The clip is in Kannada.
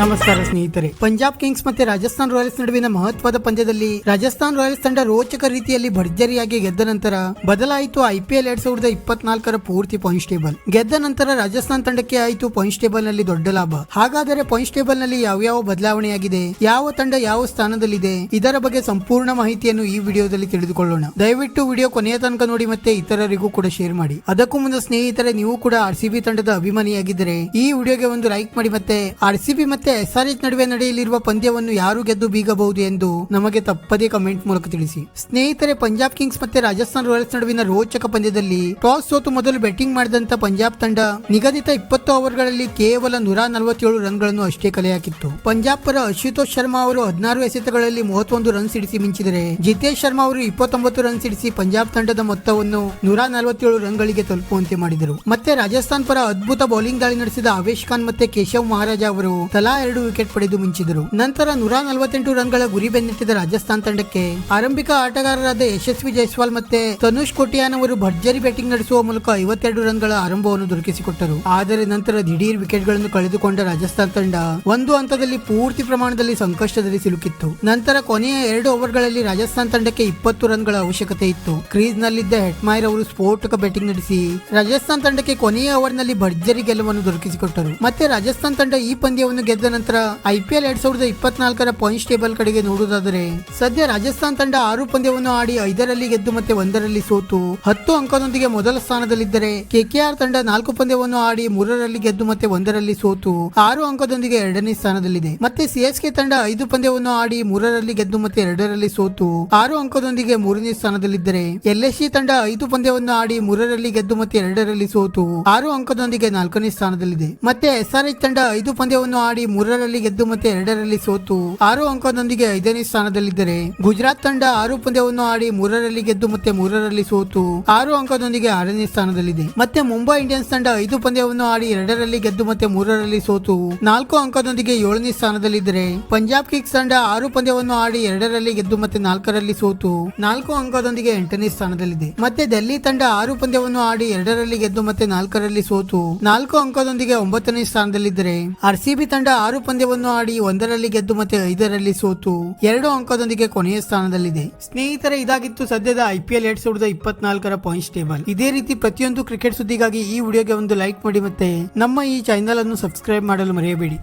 ನಮಸ್ಕಾರ ಸ್ನೇಹಿತರೆ. ಪಂಜಾಬ್ ಕಿಂಗ್ಸ್ ಮತ್ತೆ ರಾಜಸ್ಥಾನ್ ರಾಯಲ್ಸ್ ನಡುವಿನ ಮಹತ್ವದ ಪಂದ್ಯದಲ್ಲಿ ರಾಜಸ್ಥಾನ್ ರಾಯಲ್ಸ್ ತಂಡ ರೋಚಕ ರೀತಿಯಲ್ಲಿ ಭರ್ಜರಿಯಾಗಿ ಗೆದ್ದ ನಂತರ ಬದಲಾಯಿತು ಐಪಿಎಲ್ ಎರಡ್ ಸಾವಿರದ ಇಪ್ಪತ್ನಾಲ್ಕರ ಪೂರ್ತಿ ಪಾಯಿಂಟ್ಸ್ ಟೇಬಲ್ ಗೆದ್ದ ನಂತರ ರಾಜಸ್ಥಾನ್ ತಂಡಕ್ಕೆ ಆಯಿತು ಪಾಯಿಂಟ್ಸ್ ಟೇಬಲ್ನಲ್ಲಿ ದೊಡ್ಡ ಲಾಭ. ಹಾಗಾದರೆ ಪಾಯಿಂಟ್ಸ್ ಟೇಬಲ್ನಲ್ಲಿ ಯಾವ್ಯಾವ ಬದಲಾವಣೆಯಾಗಿದೆ? ಯಾವ ತಂಡ ಯಾವ ಸ್ಥಾನದಲ್ಲಿದೆ? ಇದರ ಬಗ್ಗೆ ಸಂಪೂರ್ಣ ಮಾಹಿತಿಯನ್ನು ಈ ವಿಡಿಯೋದಲ್ಲಿ ತಿಳಿದುಕೊಳ್ಳೋಣ. ದಯವಿಟ್ಟು ವಿಡಿಯೋ ಕೊನೆಯ ತನಕ ನೋಡಿ ಮತ್ತೆ ಇತರರಿಗೂ ಕೂಡ ಶೇರ್ ಮಾಡಿ. ಅದಕ್ಕೂ ಮುನ್ನ ಸ್ನೇಹಿತರೆ, ನೀವು ಕೂಡ ಆರ್ ಸಿ ಬಿ ತಂಡದ ಅಭಿಮಾನಿಯಾಗಿದ್ದರೆ ಈ ವಿಡಿಯೋಗೆ ಒಂದು ಲೈಕ್ ಮಾಡಿ ಮತ್ತೆ ಆರ್ ಸಿ ಬಿ ಮತ್ತೆ ಎಸ್ ಆರ್ ಎಚ್ ನಡುವೆ ನಡೆಯಲಿರುವ ಪಂದ್ಯವನ್ನು ಯಾರು ಗೆದ್ದು ಬೀಗಬಹುದು ಎಂದು ನಮಗೆ ತಪ್ಪದೇ ಕಮೆಂಟ್ ಮೂಲಕ ತಿಳಿಸಿ. ಸ್ನೇಹಿತರೆ, ಪಂಜಾಬ್ ಕಿಂಗ್ಸ್ ಮತ್ತೆ ರಾಜಸ್ಥಾನ್ ರಾಯಲ್ಸ್ ನಡುವಿನ ರೋಚಕ ಪಂದ್ಯದಲ್ಲಿ ಟಾಸ್ ಸೋತು ಮೊದಲು ಬ್ಯಾಟಿಂಗ್ ಮಾಡಿದಂತ ಪಂಜಾಬ್ ತಂಡ ನಿಗದಿತ ಇಪ್ಪತ್ತು ಓವರ್ಗಳಲ್ಲಿ ಕೇವಲ ನೂರ ನಲವತ್ತೇಳು ರನ್ಗಳನ್ನು ಅಷ್ಟೇ ಕಲೆ ಹಾಕಿತ್ತು ಪಂಜಾಬ್ ಪರ ಅಶುತೋಷ್ ಶರ್ಮಾ ಅವರು ಹದಿನಾರು ಎಸೆತಗಳಲ್ಲಿ ಮೂವತ್ತೊಂದು ರನ್ ಸಿಡಿಸಿ ಮಿಂಚಿದರೆ, ಜಿತೇಶ್ ಶರ್ಮಾ ಅವರು ಇಪ್ಪತ್ತೊಂಬತ್ತು ರನ್ ಸಿಡಿಸಿ ಪಂಜಾಬ್ ತಂಡದ ಮೊತ್ತವನ್ನು ನೂರ ನಲವತ್ತೇಳು ರನ್ಗಳಿಗೆ ತಲುಪುವಂತೆ ಮಾಡಿದರು. ಮತ್ತೆ ರಾಜಸ್ಥಾನ್ ಪರ ಅದ್ಭುತ ಬೌಲಿಂಗ್ ದಾಳಿ ನಡೆಸಿದ ಆವೇಶ್ ಖಾನ್ ಮತ್ತೆ ಕೇಶವ್ ಮಹಾರಾಜ ಅವರು ತಲಾ ಎರಡು ವಿಕೆಟ್ ಪಡೆದು ಮಿಂಚಿದರು. ನಂತರ ನೂರ ನಲವತ್ತೆಂಟು ರನ್ಗಳ ಗುರಿ ಬೆನ್ನಟ್ಟಿದ ರಾಜಸ್ಥಾನ್ ತಂಡಕ್ಕೆ ಆರಂಭಿಕ ಆಟಗಾರರಾದ ಯಶಸ್ವಿ ಜೈಸ್ವಾಲ್ ಮತ್ತೆ ತನುಷ್ ಕೊಟಿಯಾನ್ ಅವರು ಭರ್ಜರಿ ಬ್ಯಾಟಿಂಗ್ ನಡೆಸುವ ಮೂಲಕ ಐವತ್ತೆರಡು ರನ್ಗಳ ಆರಂಭವನ್ನು ದೊರಕಿಸಿಕೊಟ್ಟರು. ಆದರೆ ನಂತರ ದಿಢೀರ್ ವಿಕೆಟ್ಗಳನ್ನು ಕಳೆದುಕೊಂಡ ರಾಜಸ್ಥಾನ್ ತಂಡ ಒಂದು ಹಂತದಲ್ಲಿ ಪೂರ್ತಿ ಪ್ರಮಾಣದಲ್ಲಿ ಸಂಕಷ್ಟದಲ್ಲಿ ಸಿಲುಕಿತ್ತು. ನಂತರ ಕೊನೆಯ ಎರಡು ಓವರ್ಗಳಲ್ಲಿ ರಾಜಸ್ಥಾನ್ ತಂಡಕ್ಕೆ ಇಪ್ಪತ್ತು ರನ್ಗಳ ಅವಶ್ಯಕತೆ ಇತ್ತು. ಕ್ರೀಸ್ ನಲ್ಲಿದ್ದ ಹೆಟ್ಮೈರ್ ಅವರು ಸ್ಫೋಟಕ ಬ್ಯಾಟಿಂಗ್ ನಡೆಸಿ ರಾಜಸ್ಥಾನ್ ತಂಡಕ್ಕೆ ಕೊನೆಯ ಓವರ್ನಲ್ಲಿ ಭರ್ಜರಿ ಗೆಲುವನ್ನು ದೊರಕಿಸಿಕೊಟ್ಟರು. ಮತ್ತೆ ರಾಜಸ್ಥಾನ್ ತಂಡ ಈ ಪಂದ್ಯವನ್ನು ಗೆದ್ದ ನಂತರ ಐಪಿಎಲ್ ಎರಡ್ ಸಾವಿರದ ಇಪ್ಪತ್ನಾಲ್ಕರ ಪಾಯಿಂಟ್ಸ್ ಟೇಬಲ್ ಕಡೆಗೆ ನೋಡುವುದಾದರೆ, ಸದ್ಯ ರಾಜಸ್ಥಾನ್ ತಂಡ ಆರು ಪಂದ್ಯವನ್ನು ಆಡಿ ಐದರಲ್ಲಿ ಗೆದ್ದು ಮತ್ತೆ ಒಂದರಲ್ಲಿ ಸೋತು ಹತ್ತು ಅಂಕದೊಂದಿಗೆ ಮೊದಲ ಸ್ಥಾನದಲ್ಲಿದ್ದರೆ ಕೆಕೆಆರ್ ತಂಡ ನಾಲ್ಕು ಪಂದ್ಯವನ್ನು ಆಡಿ ಮೂರರಲ್ಲಿ ಗೆದ್ದು ಮತ್ತೆ ಒಂದರಲ್ಲಿ ಸೋತು ಆರು ಅಂಕದೊಂದಿಗೆ ಎರಡನೇ ಸ್ಥಾನದಲ್ಲಿದೆ. ಮತ್ತೆ ಸಿಎಸ್ಕೆ ತಂಡ ಐದು ಪಂದ್ಯವನ್ನು ಆಡಿ ಮೂರರಲ್ಲಿ ಗೆದ್ದು ಮತ್ತೆ ಎರಡರಲ್ಲಿ ಸೋತು ಆರು ಅಂಕದೊಂದಿಗೆ ಮೂರನೇ ಸ್ಥಾನದಲ್ಲಿದ್ದರೆ ಎಲ್ಎಸ್ಸಿ ತಂಡ ಐದು ಪಂದ್ಯವನ್ನು ಆಡಿ ಮೂರರಲ್ಲಿ ಗೆದ್ದು ಮತ್ತೆ ಎರಡರಲ್ಲಿ ಸೋತು ಆರು ಅಂಕದೊಂದಿಗೆ ನಾಲ್ಕನೇ ಸ್ಥಾನದಲ್ಲಿದೆ. ಮತ್ತೆ ಎಸ್ಆರ್ಎಚ್ ತಂಡ ಐದು ಪಂದ್ಯವನ್ನು ಆಡಿ ಮೂರರಲ್ಲಿ ಗೆದ್ದು ಮತ್ತೆ ಎರಡರಲ್ಲಿ ಸೋತು. ಆರು ಅಂಕದೊಂದಿಗೆ ಐದನೇ ಸ್ಥಾನದಲ್ಲಿದ್ದರೆ ಗುಜರಾತ್ ತಂಡ ಆರು ಪಂದ್ಯವನ್ನು ಆಡಿ ಮೂರರಲ್ಲಿ ಗೆದ್ದು ಮತ್ತೆ ಮೂರರಲ್ಲಿ ಸೋತು. ಆರು ಅಂಕದೊಂದಿಗೆ ಆರನೇ ಸ್ಥಾನದಲ್ಲಿದೆ. ಮತ್ತೆ ಮುಂಬೈ ಇಂಡಿಯನ್ಸ್ ತಂಡ ಐದು ಪಂದ್ಯವನ್ನು ಆಡಿ ಎರಡರಲ್ಲಿ ಗೆದ್ದು ಮತ್ತೆ ಮೂರರಲ್ಲಿ ಸೋತು. ನಾಲ್ಕು ಅಂಕದೊಂದಿಗೆ ಏಳನೇ ಸ್ಥಾನದಲ್ಲಿದ್ದರೆ ಪಂಜಾಬ್ ಕಿಂಗ್ಸ್ ತಂಡ ಆರು ಪಂದ್ಯವನ್ನು ಆಡಿ ಎರಡರಲ್ಲಿ ಗೆದ್ದು ಮತ್ತೆ ನಾಲ್ಕರಲ್ಲಿ ಸೋತು. ನಾಲ್ಕು ಅಂಕದೊಂದಿಗೆ ಎಂಟನೇ ಸ್ಥಾನದಲ್ಲಿದೆ. ಮತ್ತೆ ಡೆಲ್ಲಿ ತಂಡ ಆರು ಪಂದ್ಯವನ್ನು ಆಡಿ ಎರಡರಲ್ಲಿ ಗೆದ್ದು ಮತ್ತೆ ನಾಲ್ಕರಲ್ಲಿ ಸೋತು. ನಾಲ್ಕು ಅಂಕದೊಂದಿಗೆ ಒಂಬತ್ತನೇ ಸ್ಥಾನದಲ್ಲಿದ್ದರೆ ಆರ್ಸಿಬಿ ತಂಡ ಆರು ಪಂದ್ಯವನ್ನು ಆಡಿ ಒಂದರಲ್ಲಿ ಗೆದ್ದು ಮತ್ತೆ ಐದರಲ್ಲಿ ಸೋತು ಎರಡು ಅಂಕದೊಂದಿಗೆ ಕೊನೆಯ ಸ್ಥಾನದಲ್ಲಿದೆ. ಸ್ನೇಹಿತರೆ, ಇದಾಗಿತ್ತು ಸದ್ಯದ ಐಪಿಎಲ್ ಎರಡ್ ಸಾವಿರದ ಇಪ್ಪತ್ನಾಲ್ಕರ ಪಾಯಿಂಟ್ಸ್ ಟೇಬಲ್ ಇದೇ ರೀತಿ ಪ್ರತಿಯೊಂದು ಕ್ರಿಕೆಟ್ ಸುದ್ದಿಗಾಗಿ ಈ ವಿಡಿಯೋಗೆ ಒಂದು ಲೈಕ್ ಮಾಡಿ ಮತ್ತೆ ನಮ್ಮ ಈ ಚಾನೆಲ್ ಅನ್ನು ಸಬ್ಸ್ಕ್ರೈಬ್ ಮಾಡಲು ಮರೆಯಬೇಡಿ.